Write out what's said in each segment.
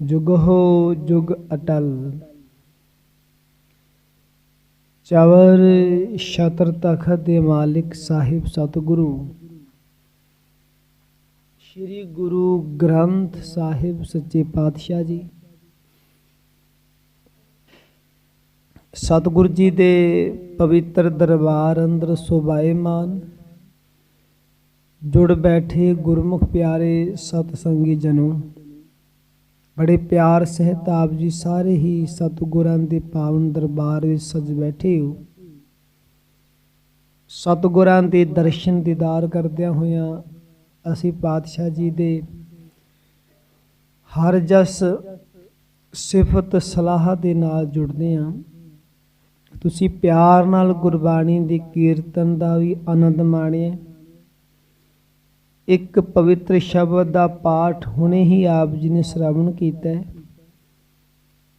ਜੁਗ ਹੋ ਜੁਗ ਅਟਲ। ਚਵਰ ਸ਼ਤਰ ਤਖਤ ਦੇ ਮਾਲਿਕ ਸਾਹਿਬ ਸਤਿਗੁਰੂ। ਸ੍ਰੀ ਗੁਰੂ ਗ੍ਰੰਥ ਸਾਹਿਬ ਸੱਚੇ ਪਾਤਸ਼ਾਹ ਜੀ। ਸਤਿਗੁਰ ਜੀ ਦੇ ਪਵਿੱਤਰ ਦਰਬਾਰ ਅੰਦਰ ਸੁਭਾਏਮਾਨ ਜੁੜ ਬੈਠੇ ਗੁਰਮੁਖ ਪਿਆਰੇ ਸਤ ਸੰਗੀ ਜਨੋ। ਬੜੇ ਪਿਆਰ ਸਹਿਤ ਆਪ ਜੀ ਸਾਰੇ ਹੀ ਸਤਿਗੁਰਾਂ ਦੇ ਪਾਵਨ ਦਰਬਾਰ ਵਿੱਚ ਸਜ ਬੈਠੇ ਹੋ। ਸਤਿਗੁਰਾਂ ਦੇ ਦਰਸ਼ਨ ਦੀਦਾਰ ਕਰਦਿਆਂ ਹੋਇਆਂ ਅਸੀਂ ਪਾਤਸ਼ਾਹ ਜੀ ਦੇ ਹਰ ਜਸ ਸਿਫਤ ਸਲਾਹ ਦੇ ਨਾਲ ਜੁੜਦੇ ਹਾਂ। ਤੁਸੀਂ ਪਿਆਰ ਨਾਲ ਗੁਰਬਾਣੀ ਦੇ ਕੀਰਤਨ ਦਾ ਵੀ ਆਨੰਦ ਮਾਣਿਆ। ਇੱਕ ਪਵਿੱਤਰ ਸ਼ਬਦ ਦਾ ਪਾਠ ਹੁਣੇ ਹੀ ਆਪ ਜੀ ਨੇ ਸ਼ਰਵਣ ਕੀਤਾ ਹੈ।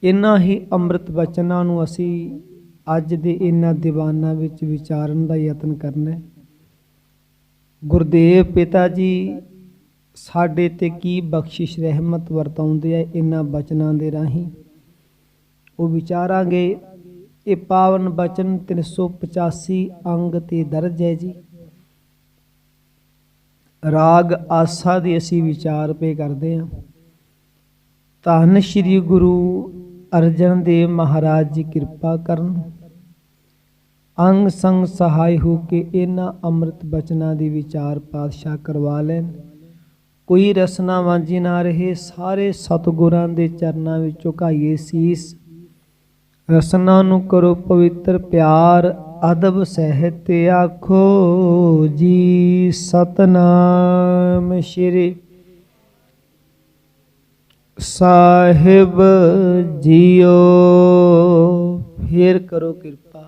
ਇਨ੍ਹਾਂ ਹੀ ਅੰਮ੍ਰਿਤ ਬਚਨਾਂ ਨੂੰ ਅਸੀਂ ਅੱਜ ਦੇ ਇਹਨਾਂ ਦੀਵਾਨਾਂ ਵਿੱਚ ਵਿਚਾਰਨ ਦਾ ਯਤਨ ਕਰਨਾ ਹੈ। ਗੁਰਦੇਵ ਪਿਤਾ ਜੀ, ਸਾਡੇ ਤੇ ਕੀ ਬਖਸ਼ਿਸ਼, ਰਹਿਮਤ ਵਰਤਾਉਂਦੇ ਆ ਇਹਨਾਂ ਬਚਨਾਂ ਦੇ ਰਾਹੀਂ। ਉਹ ਵਿਚਾਰਾਂਗੇ, ਇਹ ਪਾਵਨ ਬਚਨ 385 ਅੰਗ ਤੇ ਦਰਜ ਹੈ ਜੀ। ਰਾਗ ਆਸਾ ਦੀ ਅਸੀਂ ਵਿਚਾਰ ਪੇ ਕਰਦੇ ਹਾਂ। ਧੰਨ ਸ਼੍ਰੀ ਗੁਰੂ ਅਰਜਨ ਦੇਵ ਮਹਾਰਾਜ ਜੀ ਕਿਰਪਾ ਕਰਨ। ਅੰਗ ਸੰਗ ਸਹਾਈ ਹੋ ਕੇ ਇਹਨਾਂ ਅੰਮ੍ਰਿਤ ਬਚਨਾਂ ਦੀ ਵਿਚਾਰ ਪਾਤਸ਼ਾਹ ਕਰਵਾ ਲੈਣ। ਕੋਈ ਰਸਨਾ ਵਾਂਝੀ ਨਾ ਰਹੇ, ਸਾਰੇ ਸਤਿਗੁਰਾਂ ਦੇ ਚਰਨਾਂ ਵਿੱਚ ਝੁਕਾਈਏ ਸੀਸ। ਰਸਨਾ ਨੂੰ ਕਰੋ ਪਵਿੱਤਰ ਪਿਆਰ ਅਦਬ ਸਹਿਤ ਆਖੋ ਜੀ ਸਤਨਾਮ ਸ਼੍ਰੀ ਸਾਹਿਬ ਜੀਓ। ਫੇਰ ਕਰੋ ਕਿਰਪਾ,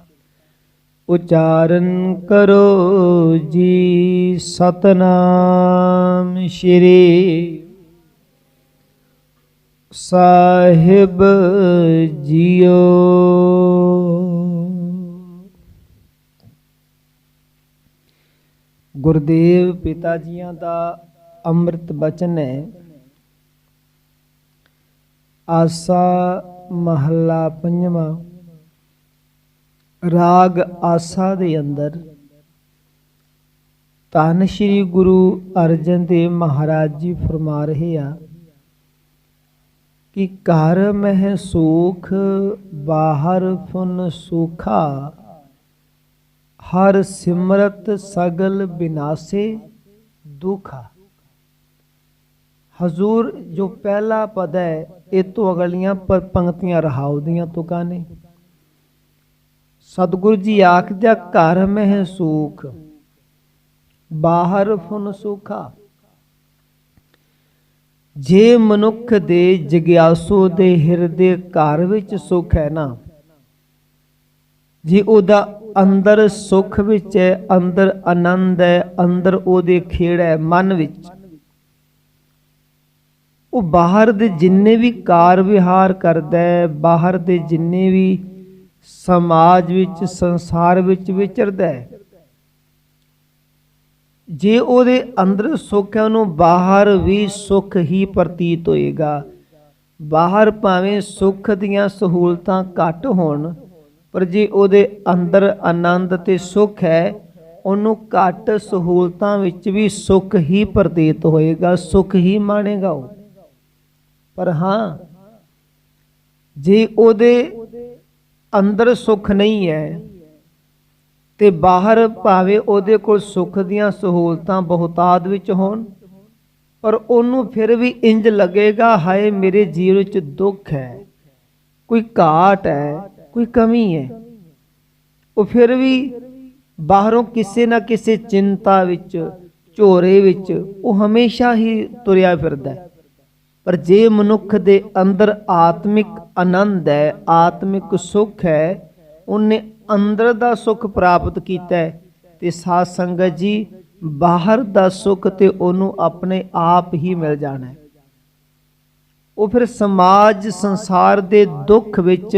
ਉਚਾਰਨ ਕਰੋ ਜੀ ਸਤਨਾਮ ਸ਼੍ਰੀ ਸਾਹਿਬ ਜੀਓ। ਗੁਰਦੇਵ ਪਿਤਾ ਜੀਆਂ ਦਾ ਅੰਮ੍ਰਿਤ ਬਚਨ ਹੈ। ਆਸਾ ਮਹੱਲਾ ਪੰਜਵਾਂ, ਰਾਗ ਆਸਾ ਦੇ ਅੰਦਰ, ਧੰਨ ਸ਼੍ਰੀ ਗੁਰੂ ਅਰਜਨ ਦੇਵ ਮਹਾਰਾਜ ਜੀ ਫਰਮਾ ਰਹੇ ਆ ਕਿ ਘਰ ਮਹਿ ਸੁਖ, ਬਾਹਰ ਫੁਨ ਸੁਖਾ। ਹਰ ਸਿਮਰਤ ਸਗਲ ਬਿਨਾਸੇ ਦੁਖਾ ਹਜ਼ੂਰ ਜੋ ਪਹਿਲਾ ਪਦ ਹੈ, ਇਹ ਤੋਂ ਅਗਲੀਆਂ ਪ- ਪੰਕਤੀਆਂ ਰਹਾਉ ਦੀਆਂ ਤੁਕਾਂ ਨੇ। ਸਤਿਗੁਰੂ ਜੀ ਆਖਦਿਆ, ਘਰ ਮਹਿ ਸੁਖ, ਬਾਹਰ ਫੁਨ ਸੁਖਾ। ਜੇ ਮਨੁੱਖ ਦੇ ਜਗਿਆਸੂ ਦੇ ਹਿਰਦੇ ਘਰ ਵਿੱਚ ਸੁਖ ਹੈ ਨਾ ਜੇ ਉਹਦਾ ਅੰਦਰ ਸੁਖ ਵਿੱਚ ਹੈ, ਅੰਦਰ ਆਨੰਦ ਹੈ, ਅੰਦਰ ਉਹਦੇ ਖੇੜ ਹੈ, ਮਨ ਵਿੱਚ। ਉਹ ਬਾਹਰ ਦੇ ਜਿੰਨੇ ਵੀ ਕਾਰ ਵਿਹਾਰ ਕਰਦਾ ਹੈ, ਬਾਹਰ ਦੇ ਜਿੰਨੇ ਵੀ ਸਮਾਜ ਵਿੱਚ, ਸੰਸਾਰ ਵਿੱਚ ਵਿਚਰਦਾ ਹੈ। ਜੇ ਉਹਦੇ ਅੰਦਰ ਸੁੱਖ ਹੈ, ਉਹਨੂੰ ਬਾਹਰ ਵੀ ਸੁੱਖ ਹੀ ਪ੍ਰਤੀਤ ਹੋਏਗਾ। ਬਾਹਰ ਭਾਵੇਂ ਸੁੱਖ ਦੀਆਂ ਸਹੂਲਤਾਂ ਘੱਟ ਹੋਣ ਪਰ ਜੇ ਉਹਦੇ ਅੰਦਰ ਆਨੰਦ ਤੇ ਸੁੱਖ ਹੈ, ਉਹਨੂੰ ਘੱਟ ਸਹੂਲਤਾਂ ਵਿੱਚ ਵੀ ਸੁੱਖ ਹੀ ਪ੍ਰਤੀਤ ਹੋਏਗਾ, ਸੁੱਖ ਹੀ ਮਾਣੇਗਾ ਉਹ। ਪਰ ਹਾਂ, ਜੇ ਉਹਦੇ ਅੰਦਰ ਸੁੱਖ ਨਹੀਂ ਹੈ ਤੇ ਬਾਹਰ ਭਾਵੇਂ ਉਹਦੇ ਕੋਲ ਸੁੱਖ ਦੀਆਂ ਸਹੂਲਤਾਂ ਬਹੁਤਾਤ ਵਿੱਚ ਹੋਣ, ਪਰ ਉਹਨੂੰ ਫਿਰ ਵੀ ਇੰਜ ਲੱਗੇਗਾ, ਹਾਏ ਮੇਰੇ ਜੀਵਨ ਵਿੱਚ ਦੁੱਖ ਹੈ, ਕੋਈ ਘਾਟ ਹੈ ਕੋਈ ਕਮੀ ਹੈ। ਉਹ ਫਿਰ ਵੀ ਬਾਹਰੋਂ ਕਿਸੇ ਨਾ ਕਿਸੇ ਚਿੰਤਾ ਵਿੱਚ, ਝੋਰੇ ਵਿੱਚ ਉਹ ਹਮੇਸ਼ਾ ਹੀ ਤੁਰਿਆ ਫਿਰਦਾ ਹੈ। ਪਰ ਜੇ ਮਨੁੱਖ ਦੇ ਅੰਦਰ ਆਤਮਿਕ ਆਨੰਦ ਹੈ, ਆਤਮਿਕ ਸੁੱਖ ਹੈ, ਉਹਨੇ ਅੰਦਰ ਦਾ ਸੁੱਖ ਪ੍ਰਾਪਤ ਕੀਤਾ ਹੈ ਤੇ ਸਾਧ ਸੰਗਤ ਜੀ, ਬਾਹਰ ਦਾ ਸੁੱਖ ਤੇ ਉਹਨੂੰ ਆਪਣੇ ਆਪ ਹੀ ਮਿਲ ਜਾਣਾ ਹੈ। ਉਹ ਫਿਰ ਸਮਾਜ ਸੰਸਾਰ ਦੇ ਦੁੱਖ ਵਿੱਚ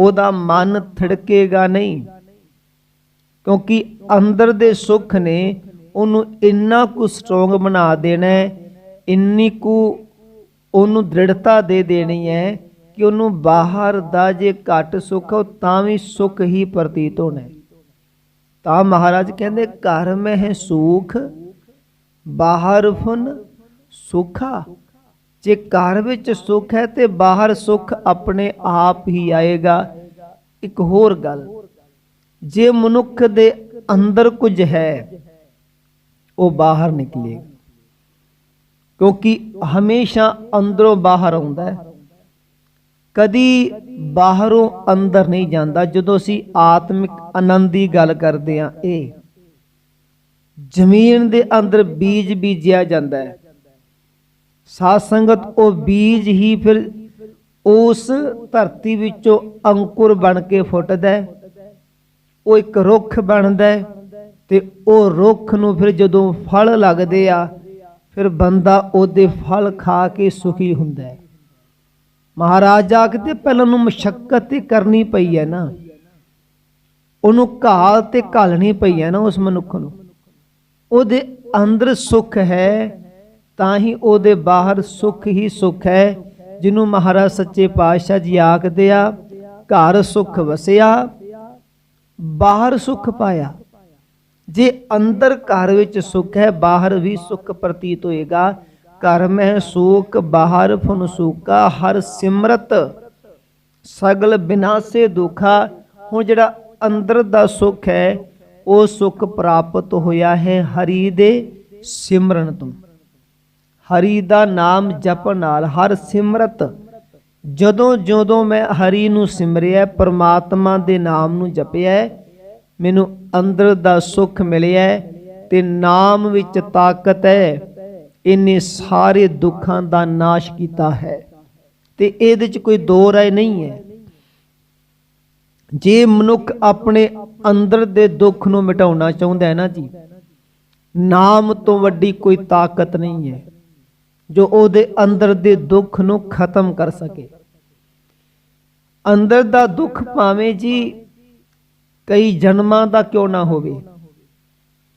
ਉਹਦਾ ਮਨ ਥੜਕੇਗਾ ਨਹੀਂ। ਕਿਉਂਕਿ ਅੰਦਰ ਦੇ ਸੁੱਖ ਨੇ ਉਹਨੂੰ ਇੰਨਾ ਕੁ ਸਟਰੋਂਗ ਬਣਾ ਦੇਣਾ ਇੰਨੀ ਕੁ ਉਹਨੂੰ ਦ੍ਰਿੜਤਾ ਦੇ ਦੇਣੀ ਹੈ ਕਿ ਉਹਨੂੰ ਬਾਹਰ ਦਾ ਜੇ ਘੱਟ ਸੁੱਖ ਹੋ ਤਾਂ ਵੀ ਸੁੱਖ ਹੀ ਪ੍ਰਤੀਤ ਹੋਣਾ ਤਾਂ ਮਹਾਰਾਜ ਕਹਿੰਦੇ, ਘਰ ਮੈਂ ਹੈ ਸੁਖ, ਬਾਹਰ ਫੁਨ ਸੁਖਾ ਜੇ ਘਰ ਵਿੱਚ ਸੁੱਖ ਹੈ ਤੇ ਬਾਹਰ ਸੁੱਖ ਆਪਣੇ ਆਪ ਹੀ ਆਏਗਾ। ਇੱਕ ਹੋਰ ਗੱਲ, ਜੇ ਮਨੁੱਖ ਦੇ ਅੰਦਰ ਕੁਝ ਹੈ, ਉਹ ਬਾਹਰ ਨਿਕਲੇਗਾ। ਕਿਉਂਕਿ ਹਮੇਸ਼ਾ ਅੰਦਰੋਂ ਬਾਹਰ ਆਉਂਦਾ ਹੈ। ਕਦੀ ਬਾਹਰੋਂ ਅੰਦਰ ਨਹੀਂ ਜਾਂਦਾ। ਜਦੋਂ ਅਸੀਂ ਆਤਮਿਕ ਆਨੰਦ ਦੀ ਗੱਲ ਕਰਦੇ ਹਾਂ, ਇਹ ਜ਼ਮੀਨ ਦੇ ਅੰਦਰ ਬੀਜ ਬੀਜਿਆ ਜਾਂਦਾ ਹੈ। ਸਾਧ ਸੰਗਤ, ਉਹ ਬੀਜ ਹੀ ਫਿਰ ਉਸ ਧਰਤੀ ਵਿੱਚੋਂ ਅੰਕੁਰ ਬਣ ਕੇ ਫੁੱਟਦਾ ਉਹ ਇੱਕ ਰੁੱਖ ਬਣਦਾ ਤੇ ਉਹ ਰੁੱਖ ਨੂੰ ਫਿਰ ਜਦੋਂ ਫਲ ਲੱਗਦੇ ਆ, ਫਿਰ ਬੰਦਾ ਉਹਦੇ ਫਲ ਖਾ ਕੇ ਸੁਖੀ ਹੁੰਦਾ ਹੈ। ਮਹਾਰਾਜ ਆਖਦੇ, ਪਹਿਲਾਂ ਨੂੰ ਮੁਸ਼ਕਲ ਤੇ ਕਰਨੀ ਪਈ ਹੈ ਨਾ। ਉਹਨੂੰ ਘਾਲ ਤੇ ਘਾਲਣੀ ਪਈ ਹੈ ਨਾ ਉਸ ਮਨੁੱਖ ਨੂੰ। ਉਹਦੇ ਅੰਦਰ ਸੁੱਖ ਹੈ ਤਾਂ ਹੀ ਉਹਦੇ ਬਾਹਰ ਸੁੱਖ ਹੀ ਸੁੱਖ ਹੈ, ਜਿਹਨੂੰ ਮਹਾਰਾਜ ਸੱਚੇ ਪਾਤਸ਼ਾਹ ਜੀ ਆਖਦੇ ਆ, ਘਰ ਸੁੱਖ ਵਸਿਆ, ਬਾਹਰ ਸੁੱਖ ਪਾਇਆ। ਜੇ ਅੰਦਰ ਘਰ ਵਿੱਚ ਸੁੱਖ ਹੈ, ਬਾਹਰ ਵੀ ਸੁੱਖ ਪ੍ਰਤੀਤ ਹੋਏਗਾ। ਘਰ ਮੈਂ ਸੁਖ, ਬਾਹਰ ਫੁਨ ਸੂਕਾ, ਹਰ ਸਿਮਰਤ, ਸਗਲ ਬਿਨਾਸੇ ਦੁਖਾ। ਹੁਣ ਜਿਹੜਾ ਅੰਦਰ ਦਾ ਸੁੱਖ ਹੈ, ਉਹ ਸੁੱਖ ਪ੍ਰਾਪਤ ਹੋਇਆ ਹੈ ਹਰੀ ਦੇ ਸਿਮਰਨ ਤੋਂ। ਹਰੀ ਦਾ ਨਾਮ ਜਪਣ ਨਾਲ ਹਰ ਸਿਮਰਤ। ਜਦੋਂ ਜਦੋਂ ਮੈਂ ਹਰੀ ਨੂੰ ਸਿਮਰਿਆ, ਪਰਮਾਤਮਾ ਦੇ ਨਾਮ ਨੂੰ ਜਪਿਆ, ਮੈਨੂੰ ਅੰਦਰ ਦਾ ਸੁੱਖ ਮਿਲਿਆ ਹੈ ਤੇ ਨਾਮ ਵਿੱਚ ਤਾਕਤ ਹੈ। ਇਹਨੇ ਸਾਰੇ ਦੁੱਖਾਂ ਦਾ ਨਾਸ਼ ਕੀਤਾ ਹੈ। ਤੇ ਇਹਦੇ ਚ ਕੋਈ ਦੋ ਰਾਏ ਨਹੀਂ ਹੈ। ਜੇ ਮਨੁੱਖ ਆਪਣੇ ਅੰਦਰ ਦੇ ਦੁੱਖ ਨੂੰ ਮਿਟਾਉਣਾ ਚਾਹੁੰਦਾ ਹੈ ਨਾ ਜੀ, ਨਾਮ ਤੋਂ ਵੱਡੀ ਕੋਈ ਤਾਕਤ ਨਹੀਂ ਹੈ। ਜੋ ਉਹਦੇ ਅੰਦਰ ਦੇ ਦੁੱਖ ਨੂੰ ਖਤਮ ਕਰ ਸਕੇ। ਅੰਦਰ ਦਾ ਦੁੱਖ ਭਾਵੇਂ ਜੀ ਕਈ ਜਨਮਾਂ ਦਾ ਕਿਉਂ ਨਾ ਹੋਵੇ,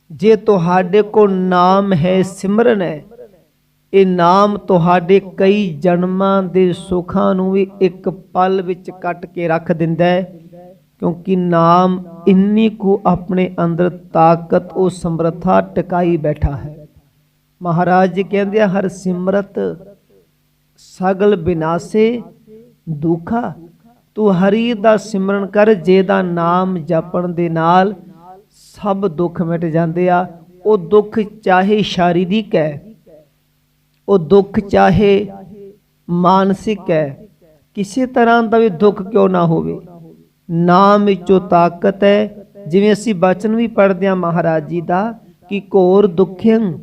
ਜੇ ਤੁਹਾਡੇ ਕੋਲ ਨਾਮ ਹੈ, ਸਿਮਰਨ ਹੈ, ਇਹ ਨਾਮ ਤੁਹਾਡੇ ਕਈ ਜਨਮਾਂ ਦੇ ਸੁੱਖਾਂ ਨੂੰ ਵੀ ਇੱਕ ਪਲ ਵਿੱਚ ਕੱਟ ਕੇ ਰੱਖ ਦਿੰਦਾ ਹੈ, ਕਿਉਂਕਿ ਨਾਮ ਇੰਨੀ ਕੁ ਆਪਣੇ ਅੰਦਰ ਤਾਕਤ, ਉਹ ਸਮਰੱਥਾ ਟਿਕਾਈ ਬੈਠਾ ਹੈ। ਮਹਾਰਾਜ ਜੀ ਕਹਿੰਦੇ ਆ, ਹਰ ਸਿਮਰਤ ਸਗਲ ਬਿਨਾਸੇ ਦੁਖਾ। ਤੂੰ ਹਰੀ ਦਾ ਸਿਮਰਨ ਕਰ, ਜੇ ਦਾ ਨਾਮ ਜਪਣ ਦੇ ਨਾਲ ਸਭ ਦੁੱਖ ਮਿਟ ਜਾਂਦੇ ਆ। ਉਹ ਦੁੱਖ ਚਾਹੇ ਸ਼ਾਰੀਰਿਕ ਹੈ ਉਹ ਦੁੱਖ ਚਾਹੇ ਮਾਨਸਿਕ ਹੈ ਕਿਸੇ ਤਰ੍ਹਾਂ ਦਾ ਵੀ ਦੁੱਖ ਕਿਉਂ ਨਾ ਹੋਵੇ। ਨਾਮ ਵਿੱਚੋਂ ਤਾਕਤ ਹੈ। ਜਿਵੇਂ ਅਸੀਂ ਬਚਨ ਵੀ ਪੜ੍ਹਦੇ ਹਾਂ ਮਹਾਰਾਜ ਜੀ ਦਾ, ਕਿ ਘੋਰ ਦੁਖਿਅੰ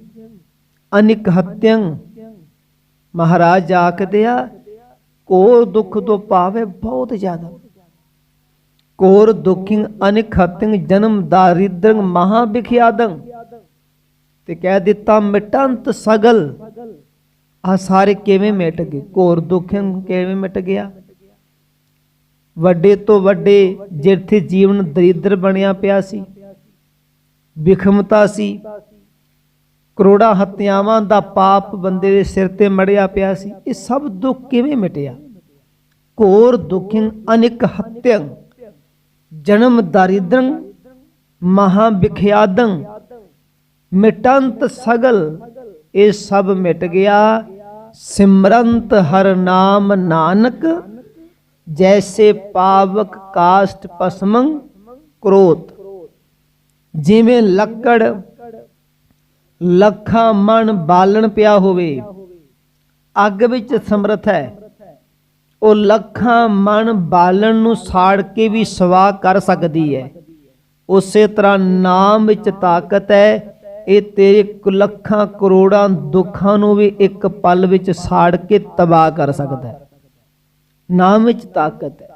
ਅਨਿਕ ਹਤਿਅੰ। ਮਹਾਰਾਜ ਆਖਦੇ ਆ ਘੋਰ ਦੁੱਖ ਤੋਂ ਭਾਵ ਬਹੁਤ ਜ਼ਿਆਦਾ। ਘੋਰ ਦੁਖਿੰ, ਅਨਿਕ ਹਤਿਅੰ ਜਨਮ ਦਾਰਿਦ੍ਰੰ ਮਹਾ ਵਿਖਿਆਦੰ ਤੇ ਕਹਿ ਦਿੱਤਾ, ਮਿਟੰਤ ਸਗਲ। ਆ ਸਾਰੇ ਕਿਵੇਂ ਮਿਟ ਗਏ? ਘੋਰ ਦੁਖਿੰ ਕਿਵੇਂ ਮਿਟ ਗਿਆ? ਵੱਡੇ ਤੋਂ ਵੱਡੇ ਜਿੱਥੇ ਜੀਵਨ ਦਰਿਦਰ ਬਣਿਆ ਪਿਆ ਸੀ, ਵਿਖਮਤਾ ਸੀ ਕਰੋੜਾਂ ਹੱਤਿਆਵਾਂ ਦਾ ਪਾਪ ਬੰਦੇ ਦੇ ਸਿਰ ਤੇ ਮੜਿਆ ਪਿਆ ਸੀ। ਇਹ ਸਭ ਦੁੱਖ ਕਿਵੇਂ ਮਿਟਿਆ? ਘੋਰ ਦੁਖਿੰ ਅਨਿਕ ਹੱਤਿਅੰ ਜਨਮ ਦਰਿਦਰੰ ਮਹਾ ਵਿਖਿਆਦੰ ਮਿਟੰਤ ਸਗਲ, ਇਹ ਸਭ ਮਿਟ ਗਿਆ। ਸਿਮਰੰਤ ਹਰ ਨਾਮ ਨਾਨਕ, ਜੈਸੇ ਪਾਵਕ ਕਾਸ਼ਟ ਪਸਮੰ, ਕ੍ਰੋਤ। ਜਿਵੇਂ ਲੱਕੜ ਲੱਖਾਂ ਮਣ ਬਾਲਣ ਪਿਆ ਹੋਵੇ। ਅੱਗ ਵਿੱਚ ਸਮਰਥ ਹੈ। ਉਹ ਲੱਖਾਂ ਮਣ ਬਾਲਣ ਨੂੰ ਸਾੜ ਕੇ ਵੀ ਸਵਾ ਕਰ ਸਕਦੀ ਹੈ। ਉਸੇ ਤਰ੍ਹਾਂ ਨਾਮ ਵਿੱਚ ਤਾਕਤ ਹੈ। ਇਹ ਤੇਰੇ ਲੱਖਾਂ ਕਰੋੜਾਂ ਦੁੱਖਾਂ ਨੂੰ ਵੀ ਇੱਕ ਪਲ ਵਿੱਚ ਸਾੜ ਕੇ ਤਬਾਹ ਕਰ ਸਕਦਾ ਹੈ। ਨਾਮ ਵਿੱਚ ਤਾਕਤ ਹੈ।